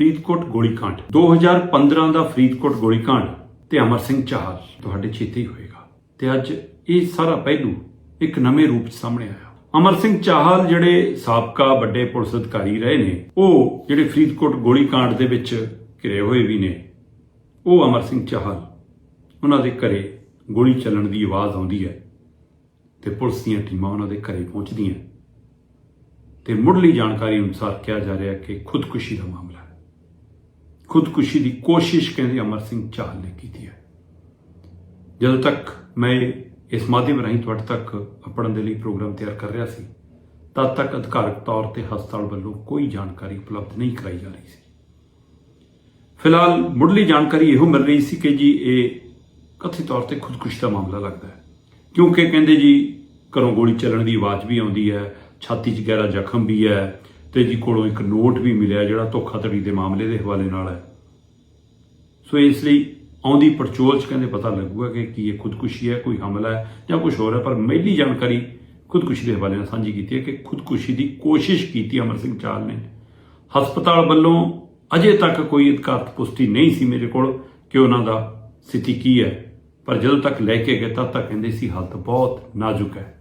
ਫਰੀਦਕੋਟ ਗੋਲੀकांड 2015 ਦਾ ਫਰੀਦਕੋਟ ਗੋਲੀकांड ਤੇ ਅਮਰ ਸਿੰਘ ਚਾਹਲ ਤੁਹਾਡੇ ਚੇਤੇ ਹੀ ਹੋਏਗਾ। ਤੇ ਅੱਜ ਇਹ ਸਾਰਾ ਪਹਿਲੂ ਇੱਕ ਨਵੇਂ ਰੂਪ ਚ ਸਾਹਮਣੇ ਆਇਆ। ਅਮਰ ਸਿੰਘ ਚਾਹਲ ਜਿਹੜੇ ਸਾਬਕਾ ਵੱਡੇ ਪੁਲਿਸ ਅਧਿਕਾਰੀ ਰਹੇ ਨੇ, ਉਹ ਜਿਹੜੇ ਫਰੀਦਕੋਟ ਗੋਲੀकांड ਦੇ ਵਿੱਚ ਘਿਰੇ ਹੋਏ ਵੀ ਨੇ, ਉਹ ਅਮਰ ਸਿੰਘ ਚਾਹਲ ਉਹਨਾਂ ਦੇ ਘਰੇ ਗੋਲੀ ਚੱਲਣ ਦੀ ਆਵਾਜ਼ ਆਉਂਦੀ ਹੈ ਤੇ ਪੁਲਿਸ ਦੀਆਂ ਟੀਮਾਂ ਉਹਨਾਂ ਦੇ ਘਰੇ ਪਹੁੰਚਦੀਆਂ ਤੇ ਮੁੱਢਲੀ ਜਾਣਕਾਰੀ ਅਨੁਸਾਰ ਕਿਹਾ ਜਾ ਰਿਹਾ ਕਿ ਖੁਦਕੁਸ਼ੀ ਦਾ ਮਾਮਲਾ ਹੈ। ਖੁਦਕੁਸ਼ੀ ਦੀ ਕੋਸ਼ਿਸ਼ ਕਹਿੰਦੇ ਅਮਰ ਸਿੰਘ ਚਾਹਲ ਨੇ ਕੀਤੀ ਹੈ। ਜਦੋਂ ਤੱਕ ਮੈਂ ਇਸ ਮਾਧਿਅਮ ਰਾਹੀਂ ਤੁਹਾਡੇ ਤੱਕ ਆਪਣਾ ਦੇ ਲਈ ਪ੍ਰੋਗਰਾਮ ਤਿਆਰ ਕਰ ਰਿਹਾ ਸੀ, ਤਦ ਤੱਕ ਅਧਿਕਾਰਕ ਤੌਰ ਤੇ ਹਸਪਤਾਲ ਵੱਲੋਂ ਕੋਈ ਜਾਣਕਾਰੀ ਉਪਲਬਧ ਨਹੀਂ ਕਰਾਈ ਜਾ ਰਹੀ ਸੀ। ਫਿਲਹਾਲ ਮੁੱਢਲੀ ਜਾਣਕਾਰੀ ਇਹੋ ਮਿਲ ਰਹੀ ਸੀ ਕਿ ਜੀ ਇਹ ਕਥਿਤ ਤੌਰ ਤੇ ਖੁਦਕੁਸ਼ੀ ਦਾ ਮਾਮਲਾ ਲੱਗਦਾ ਹੈ। ਕਿਉਂਕਿ ਕਹਿੰਦੇ ਜੀ ਘਰੋਂ ਗੋਲੀ ਚੱਲਣ ਦੀ ਆਵਾਜ਼ ਵੀ ਆਉਂਦੀ ਹੈ, ਛਾਤੀ 'ਚ ਗਹਿਰਾ ਜ਼ਖਮ ਵੀ ਹੈ ਤੇ ਜੀ ਕੋਲੋਂ ਇੱਕ ਨੋਟ ਵੀ ਮਿਲਿਆ ਜਿਹੜਾ ਧੋਖਾਧੜੀ ਦੇ ਮਾਮਲੇ ਦੇ ਹਵਾਲੇ ਨਾਲ ਹੈ। ਸੋ ਇਸ ਲਈ ਆਉਂਦੀ ਪੜਚੋਲ 'ਚ ਕਹਿੰਦੇ ਪਤਾ ਲੱਗੂਗਾ ਕਿ ਕੀ ਇਹ ਖੁਦਕੁਸ਼ੀ ਹੈ, ਕੋਈ ਹਮਲਾ ਹੈ ਜਾਂ ਕੁਝ ਹੋਰ ਹੈ, ਪਰ ਪਹਿਲੀ ਜਾਣਕਾਰੀ ਖੁਦਕੁਸ਼ੀ ਦੇ ਹਵਾਲੇ ਨਾਲ ਸਾਂਝੀ ਕੀਤੀ ਹੈ ਕਿ ਖੁਦਕੁਸ਼ੀ ਦੀ ਕੋਸ਼ਿਸ਼ ਕੀਤੀ ਅਮਰ ਸਿੰਘ ਚਾਲ ਨੇ। ਹਸਪਤਾਲ ਵੱਲੋਂ ਅਜੇ ਤੱਕ ਕੋਈ ਅਧਿਕਾਰਤ ਪੁਸ਼ਟੀ ਨਹੀਂ ਸੀ ਮੇਰੇ ਕੋਲ ਕਿ ਉਹਨਾਂ ਦਾ ਸਥਿਤੀ ਕੀ ਹੈ, ਪਰ ਜਦੋਂ ਤੱਕ ਲੈ ਕੇ ਗਏ ਤਦ ਤੱਕ ਕਹਿੰਦੇ ਸੀ ਹਾਲਤ ਬਹੁਤ ਨਾਜ਼ੁਕ ਹੈ।